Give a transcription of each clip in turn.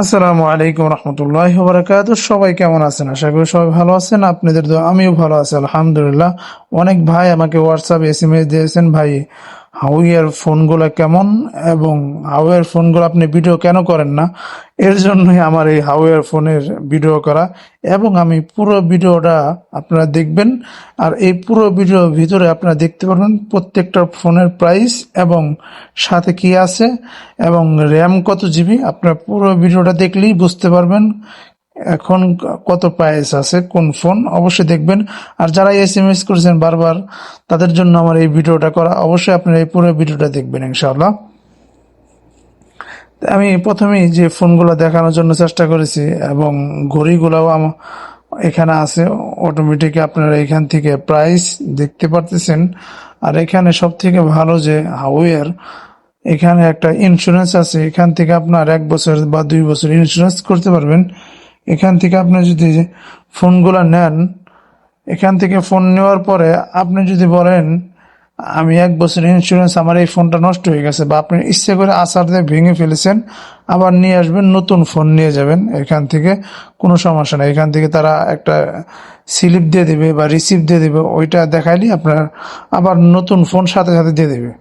আসসালামু আলাইকুম রহমতুল্লাহ বারাকাত সবাই কেমন আছেন? আশা করি সবাই ভালো আছেন। আপনাদের তো আমিও ভালো আছি, আলহামদুলিল্লাহ। অনেক ভাই আমাকে হোয়াটসঅ্যাপ এস এম এস দিয়েছেন, ভাই হাউইয়ার ফোনগুলো কেমন এবং হাউইয়ার ফোনগুলো আপনি ভিডিও কেন করেন না? এর জন্যই আমার এই হাউইয়ার ফোনের ভিডিও করা এবং আমি পুরো ভিডিওটা আপনারা দেখবেন। আর এই পুরো ভিডিওর ভিতরে আপনারা দেখতে পারবেন প্রত্যেকটা ফোনের প্রাইস এবং সাথে কি আছে এবং র্যাম কত জিবি আপনারা পুরো ভিডিওটা দেখলেই বুঝতে পারবেন এখন কত প্রাইস আছে, কোন ফোন অবশ্যই দেখবেন। আর যারা এস এম এস করেছেন বারবার, তাদের জন্য আমার এই ভিডিওটা করা, অবশ্যই আপনারা এই পুরো ভিডিওটা দেখবেন ইনশাআল্লাহ। আমি প্রথমেই যে ফোনগুলো দেখানোর জন্য চেষ্টা করেছি, এবং ঘড়িগুলোও আমার এখানে আছে অটোমেটিক আপনারা এখান থেকে প্রাইস দেখতে পারতেছেন। আর এখানে সব থেকে ভালো যে হাউয়ার এখানে একটা ইন্স্যুরেন্স আছে, এখান থেকে আপনার এক বছর বা দুই বছর ইন্স্যুরেন্স করতে পারবেন। এখান থেকে আপনি যদি ফোনগুলো নেন, এখান থেকে ফোন নেওয়ার পরে আপনি যদি বলেন, আমি এক বছর ইন্স্যুরেন্স আমার এই ফোনটা নষ্ট হয়ে গেছে বা আপনি ইচ্ছে করে আসার দিয়ে ভেঙে ফেলেছেন, আবার নিয়ে আসবেন, নতুন ফোন নিয়ে যাবেন, এখান থেকে কোনো সমস্যা নেই। এখান থেকে তারা একটা স্লিপ দিয়ে দেবে বা রিসিপ্ট দিয়ে দেবে, ওইটা দেখাইলে আপনার আবার নতুন ফোন সাথে সাথে দিয়ে দিবে।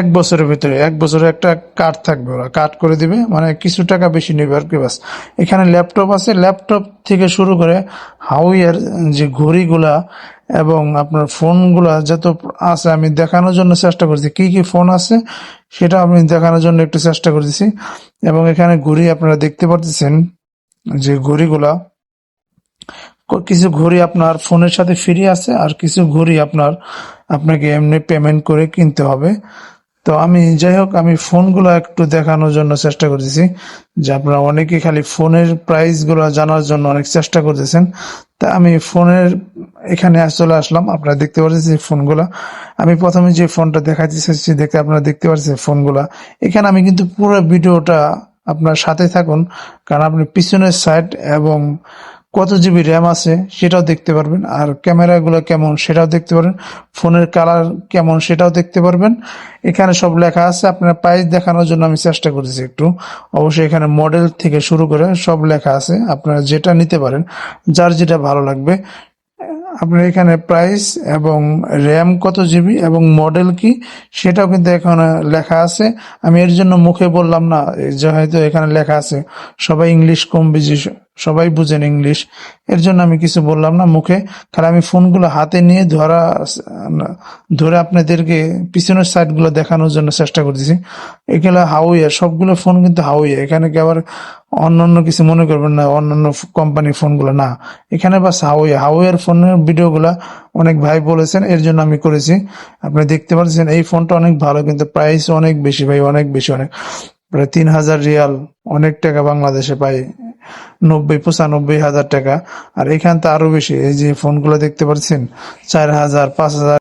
এক বছরের ভিতরে, এক বছরে একটা কার্ড থাকবে ওরা। কার্ড করে দিবে মানে কিছু টাকা বেশি নেবে আর কি বাস এখানে ল্যাপটপ আছে, ল্যাপটপ থেকে শুরু করে হাউইয়ার যে ঘড়িগুলা এবং আপনার ফোনগুলা যত আছে, আমি দেখানোর জন্য চেষ্টা করছি। কি কি ফোন আছে, সেটা আমি দেখানোর জন্য একটু চেষ্টা করতেছি। এবং এখানে ঘড়ি আপনারা দেখতে পারতেছেন যে ঘড়িগুলা কিছু ঘড়ি আপনার ফোনের সাথে ফ্রি আছে, আর কিছু ঘড়ি আপনার, আপনাকে এমনি পেমেন্ট করে কিনতে হবে। তো আমি যাই হোক, আমি ফোনগুলো একটু দেখানোর জন্য চেষ্টা করতেছি। যে আপনারা অনেকে খালি ফোনের প্রাইসগুলো জানার জন্য অনেক চেষ্টা করতেছেন। তা আমি ফোনের এখানে চলে আসলাম। আপনারা দেখতে পাচ্ছেন ফোনগুলা। আমি প্রথমে যে ফোনটা দেখাতে চাইছি, দেখতে আপনারা দেখতে পাচ্ছেন ফোনগুলা। এখানে আমি কিন্তু পুরো ভিডিওটা আপনার সাথে থাকুন। কারণ আপনি পিছনের সাইড এবং কত জিবি র্যাম আছে সেটাও দেখতে পারবেন। আর ক্যামেরাগুলো কেমন সেটাও দেখতে পারবেন। ফোনের কালার কেমন সেটাও দেখতে পারবেন। এখানে সব লেখা আছে। আপনার প্রাইস দেখানোর জন্য আমি চেষ্টা করেছি একটু। অবশ্যই এখানে মডেল থেকে শুরু করে সব লেখা আছে। আপনারা যেটা নিতে পারেন, যার যেটা ভালো লাগবে। আপনার এখানে প্রাইস এবং র্যাম কত জিবি এবং মডেল কি সেটাও কিন্তু এখানে লেখা আছে। আমি এর জন্য মুখে বললাম না, যে হয়তো এখানে লেখা আছে। সবাই ইংলিশ কম বেশি সবাই বুঝেন ইংলিশ এর জন্য আমি কিছু বললাম না মুখে। খালি আমি ফোনগুলো হাতে নিয়ে ধরা, ধরে আপনাদেরকে পিছনের সাইডগুলো দেখানোর জন্য চেষ্টা করতেছি। এগুলো হাউইয়ার সবগুলো ফোন কিন্তু হাউইয়ার এখানে কি আবার অন্যান্য কিছু মনে করবেন না, অন্যান্য কোম্পানির ফোনগুলো না। এখানে বাস হাউইয়ার হাউইয়ার ফোনের ভিডিওগুলা অনেক ভাই বলেছেন, এর জন্য আমি করেছি। আপনি দেখতে পাচ্ছেন, এই ফোনটা অনেক ভালো, কিন্তু প্রাইস অনেক বেশি ভাই, অনেক বেশি অনেক। প্রায় তিন হাজার রিয়াল, অনেক টাকা বাংলাদেশে পাই। নব্বই, পঁচানব্বই হাজার টাকা। আর এখান তো আরও বেশি, এই যে ফোনগুলো দেখতে পাচ্ছেন, চার হাজার, পাঁচ হাজার